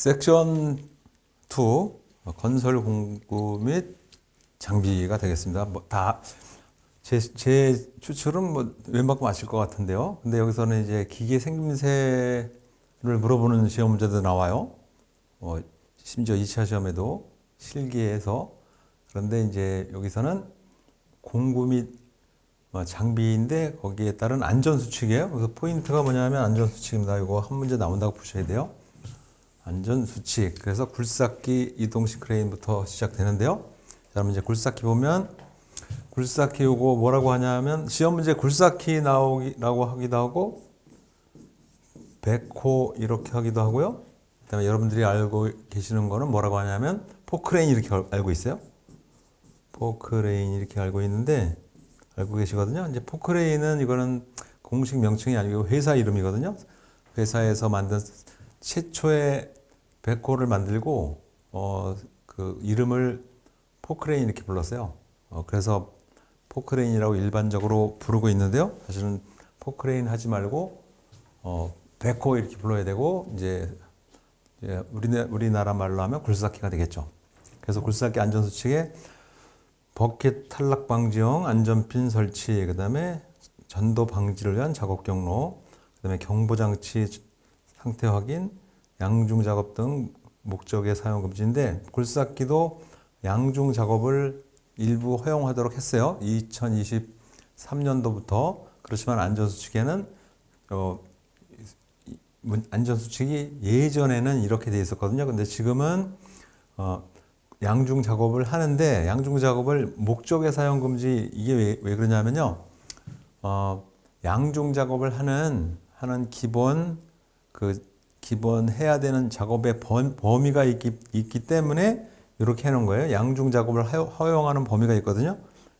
섹션 2 건설 공구 및 장비가 되겠습니다. 뭐 다 제, 제 추측은 뭐 웬만큼 아실 것 같은데요. 근데 여기서는 이제 기계 생김새를 물어보는 시험 문제도 나와요. 어, 심지어 2차 시험에도 실기에서 그런데 이제 여기서는 공구 및 어, 장비인데 거기에 따른 안전 수칙이에요. 그래서 포인트가 뭐냐면 안전 수칙입니다. 이거 한 문제 나온다고 보셔야 돼요. 안전 수칙. 그래서 굴삭기 이동식 크레인부터 시작되는데요. 자, 그럼 이제 굴삭기 보면 굴삭기 요거 뭐라고 하냐면 시험 문제 굴삭기 나오기라고 하기도 하고 백호 이렇게 하기도 하고요. 그다음에 여러분들이 알고 계시는 거는 뭐라고 하냐면 포크레인 이렇게 알- 알고 있어요. 포크레인 이렇게 알고 있는데 알고 계시거든요. 이제 포크레인은 이거는 공식 명칭이 아니고 회사 이름이거든요. 회사에서 만든 최초의 백호를 만들고 어 그 이름을 포크레인 이렇게 불렀어요. 어 그래서 포크레인이라고 일반적으로 부르고 있는데요. 사실은 포크레인 하지 말고 어 백호 이렇게 불러야 되고 이제 이제 우리나 우리나라 말로 하면 굴삭기가 되겠죠. 그래서 굴삭기 안전 수칙에 버켓 탈락 방지용 안전핀 설치, 그다음에 전도 방지를 위한 작업 경로, 그다음에 경보 장치 상태 확인, 양중 작업 등 목적의 사용 금지인데 굴삭기도 양중 작업을 일부 허용하도록 했어요. 2023년도부터 그렇지만 안전수칙에는 어, 안전수칙이 예전에는 이렇게 돼 있었거든요. 근데 지금은 어, 양중 작업을 하는데 양중 작업을 목적의 사용 금지 이게 왜, 왜 그러냐면요. 어, 양중 작업을 하는 하는 기본 그 기본 해야 되는 작업의 범, 범위가 있기, 있기 때문에 이렇게 해놓은 거예요. 양중 작업을 허- 허용하는 범위가 있거든요.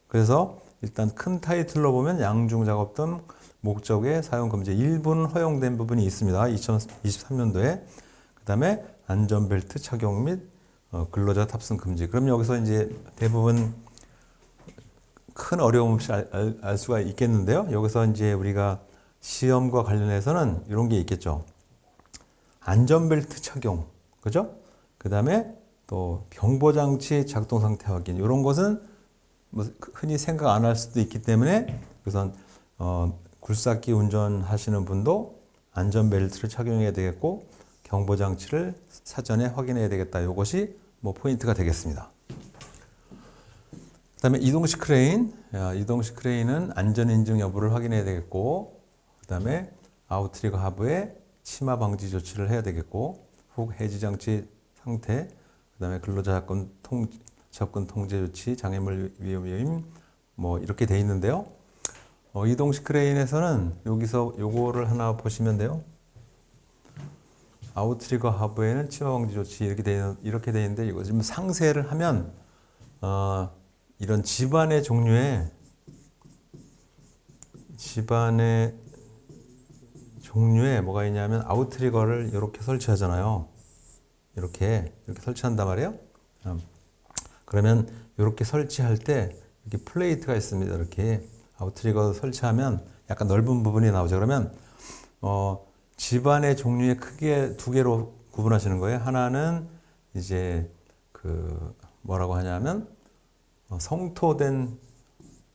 그래서 일단 큰 타이틀로 보면 양중 작업 등 목적의 사용 금지 일부는 허용된 부분이 있습니다. 2023년도에 그 다음에 안전벨트 착용 및 어, 근로자 탑승 금지. 그럼 여기서 이제 대부분 큰 어려움 없이 알, 알- 알 수가 있겠는데요. 여기서 이제 우리가 시험과 관련해서는 이런 게 있겠죠. 안전벨트 착용, 그죠? 그 다음에 또 경보장치 작동 상태 확인. 이런 것은 뭐 흔히 생각 안 할 수도 있기 때문에 우선 어, 굴삭기 운전하시는 분도 안전벨트를 착용해야 되겠고 경보장치를 사전에 확인해야 되겠다. 이것이 뭐 포인트가 되겠습니다. 그 다음에 이동식 크레인, 야, 이동식 크레인은 안전 인증 여부를 확인해야 되겠고, 그 다음에 아웃트리거 하부에 치마 방지 조치를 해야 되겠고, 훅 해지 장치 상태, 그다음에 근로자 접근 통 접근 통제 조치, 장애물 위험 요인 뭐 이렇게 돼 있는데요. 어, 이동식 크레인에서는 여기서 요거를 하나 보시면 돼요. 아웃트리거 하부에는 치마 방지 조치 이렇게 돼 이렇게 돼 있는데 이거 좀 상세를 하면 어, 이런 집안의 종류에 집안의 종류에 뭐가 있냐면 아웃트리거를 이렇게 설치하잖아요. 이렇게 이렇게 설치한단 말이에요. 음. 그러면 이렇게 설치할 때 이렇게 플레이트가 있습니다. 이렇게 아웃트리거 설치하면 약간 넓은 부분이 나오죠. 그러면 어, 집안의 종류의 크게 두 개로 구분하시는 거예요. 하나는 이제 그 뭐라고 하냐면 어, 성토된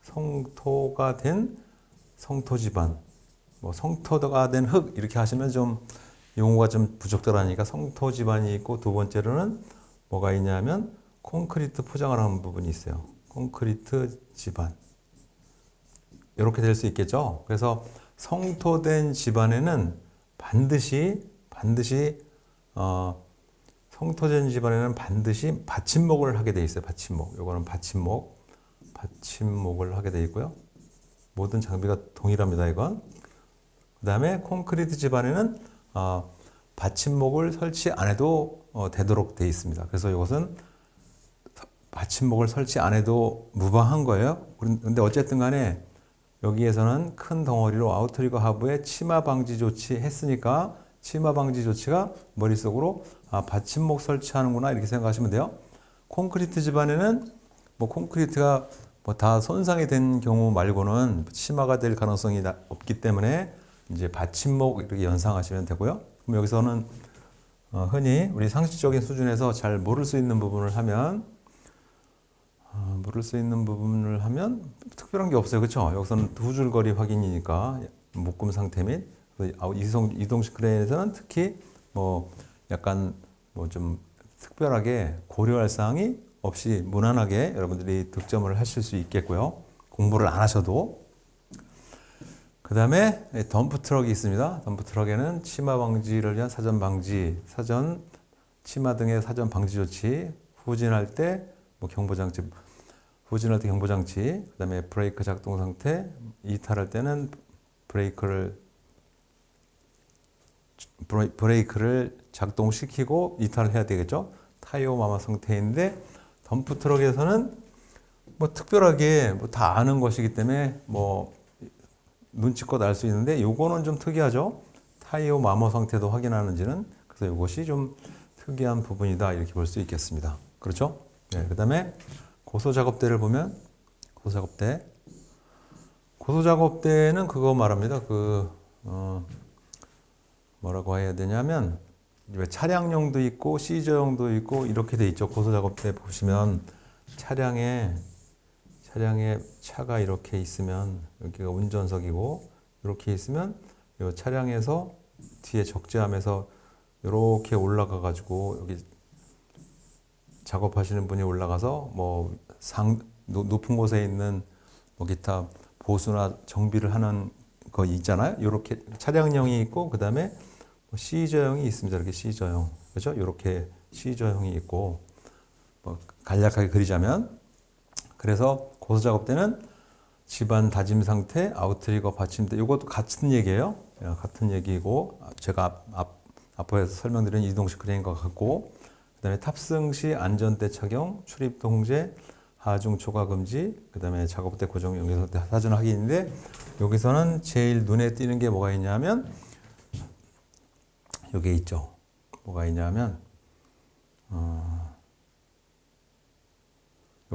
성토가 된 성토 집안, 뭐 성토가 된 흙 이렇게 하시면 좀 용어가 좀 부적절하니까 성토 집안이 있고 두 번째로는 뭐가 있냐면 콘크리트 포장을 하는 부분이 있어요. 콘크리트 집안 이렇게 될 수 있겠죠. 그래서 성토된 집안에는 반드시 반드시 어, 성토된 집안에는 반드시 받침목을 하게 돼 있어요. 받침목. 요거는 받침목. 받침목을 하게 돼 있고요. 모든 장비가 동일합니다. 이건. 그 다음에 콘크리트 집안에는 어, 받침목을 설치 안 해도 어, 되도록 돼 있습니다. 그래서 이것은 받침목을 설치 안 해도 무방한 거예요. 그런데 어쨌든 간에 여기에서는 큰 덩어리로 아우트리거 하부에 치마 방지 조치 했으니까 치마 방지 조치가 머릿속으로 아, 받침목 설치하는구나 이렇게 생각하시면 돼요. 콘크리트 집안에는 뭐 콘크리트가 뭐 다 손상이 된 경우 말고는 치마가 될 가능성이 나- 없기 때문에 이제 받침목 이렇게 연상하시면 되고요. 그럼 여기서는 어, 흔히 우리 상식적인 수준에서 잘 모를 수 있는 부분을 하면 어, 모를 수 있는 부분을 하면 특별한 게 없어요. 그렇죠? 여기서는 두 줄거리 확인이니까 묶음 상태 및그 이동, 이동식 크레인에서는 특히 뭐 약간 뭐 좀 특별하게 고려할 사항이 없이 무난하게 여러분들이 득점을 하실 수 있겠고요. 공부를 안 하셔도 그 다음에 덤프 트럭이 있습니다. 덤프 트럭에는 치마 방지를 위한 사전 방지, 사전 치마 등의 사전 방지 조치, 후진할 때 뭐 경보 장치, 후진할 때 경보 장치, 그 다음에 브레이크 작동 상태, 이탈할 때는 브레이크를 브레- 브레이크를 작동시키고 이탈을 해야 되겠죠. 타이어 마마 상태인데 덤프 트럭에서는 뭐 특별하게 뭐 다 아는 것이기 때문에 뭐 눈치껏 알 수 있는데 요거는 좀 특이하죠. 타이어 마모 상태도 확인하는지는 그래서 이것이 좀 특이한 부분이다 이렇게 볼 수 있겠습니다. 그렇죠? 네, 그다음에 고소 작업대를 보면 고소 작업대 고소 작업대는 그거 말합니다. 그 어, 뭐라고 해야 되냐면 왜 차량용도 있고 시저용도 있고 이렇게 돼 있죠. 고소 작업대 보시면 차량에 차량에 차가 이렇게 있으면 여기가 운전석이고 이렇게 있으면 이 차량에서 뒤에 적재함에서 이렇게 올라가 가지고 여기 작업하시는 분이 올라가서 뭐 상 높은 곳에 있는 뭐 기타 보수나 정비를 하는 거 있잖아요. 이렇게 차량형이 있고 그 다음에 뭐 시저형이 있습니다. 이렇게 시저형 그렇죠? 이렇게 시저형이 있고 뭐 간략하게 그리자면 그래서 고소 작업 때는 집안 다짐 상태, 아웃트리거 받침대 이것도 같은 얘기예요. 예, 같은 얘기고 제가 앞, 앞, 앞에서 설명드린 이동식 크레인과 같고 그다음에 탑승 시 안전대 착용, 출입 통제, 하중 초과 금지, 그다음에 작업대 고정 연결 때 사전 확인인데 여기서는 제일 눈에 띄는 게 뭐가 있냐면 여기 있죠. 뭐가 있냐면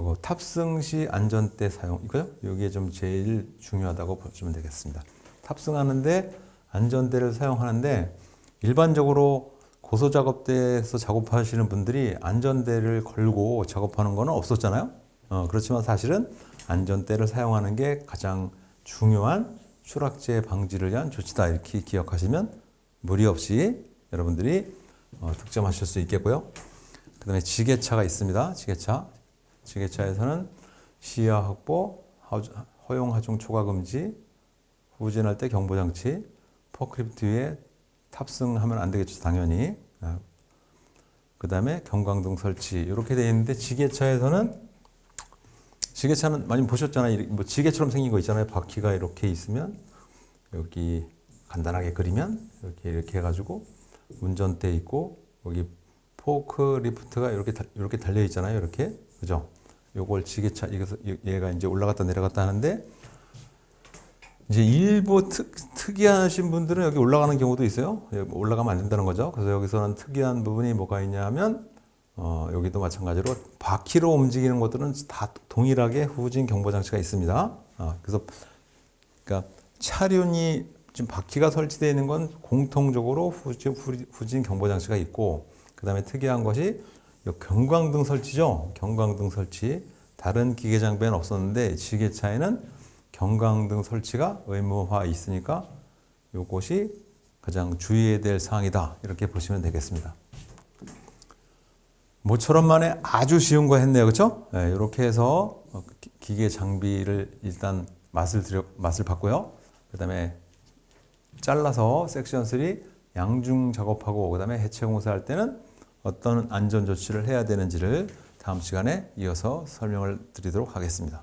요거 탑승 시 안전대 사용 이거요? 이게 좀 제일 중요하다고 보시면 되겠습니다. 탑승하는데 안전대를 사용하는데 일반적으로 고소 작업대에서 작업하시는 분들이 안전대를 걸고 작업하는 거는 없었잖아요. 어, 그렇지만 사실은 안전대를 사용하는 게 가장 중요한 추락재 방지를 위한 조치다 이렇게 기억하시면 무리 없이 여러분들이 어, 득점하실 수 있겠고요. 그 다음에 지게차가 있습니다. 지게차. 지게차에서는 시야 확보, 허용 하중 초과 금지, 후진할 때 경보 장치, 포크리프트 위에 탑승하면 안 되겠죠, 당연히. 아, 그다음에 경광등 설치 이렇게 되어 있는데 지게차에서는 지게차는 많이 보셨잖아요. 뭐 지게처럼 생긴 거 있잖아요. 바퀴가 이렇게 있으면 여기 간단하게 그리면 이렇게 이렇게 해가지고 운전대 있고 여기 포크 리프트가 이렇게 다- 이렇게 달려 있잖아요. 이렇게 그죠? 요걸 지게차 이것서 얘가 이제 올라갔다 내려갔다 하는데 이제 일부 특, 특이하신 분들은 여기 올라가는 경우도 있어요. 여기 올라가면 안 된다는 거죠. 그래서 여기서는 특이한 부분이 뭐가 있냐면 어, 여기도 마찬가지로 바퀴로 움직이는 것들은 다 동일하게 후진 경보 장치가 있습니다. 아, 그래서 그러니까 차륜이 지금 바퀴가 설치되어 있는 건 공통적으로 후진, 후- 후진 경보 장치가 있고 그 다음에 특이한 것이 요 경광등 설치죠. 경광등 설치 다른 기계 장비는 없었는데 지게차에는 경광등 설치가 의무화 있으니까 요것이 가장 주의해야 될 사항이다 이렇게 보시면 되겠습니다. 모처럼 만에 아주 쉬운 거 했네요. 그렇죠? 네, 이렇게 해서 어, 기- 기계 장비를 일단 맛을 들여 맛을 봤고요. 그다음에 잘라서 섹션 3 양중 작업하고 그다음에 해체 공사할 때는 어떤 안전 조치를 해야 되는지를 다음 시간에 이어서 설명을 드리도록 하겠습니다.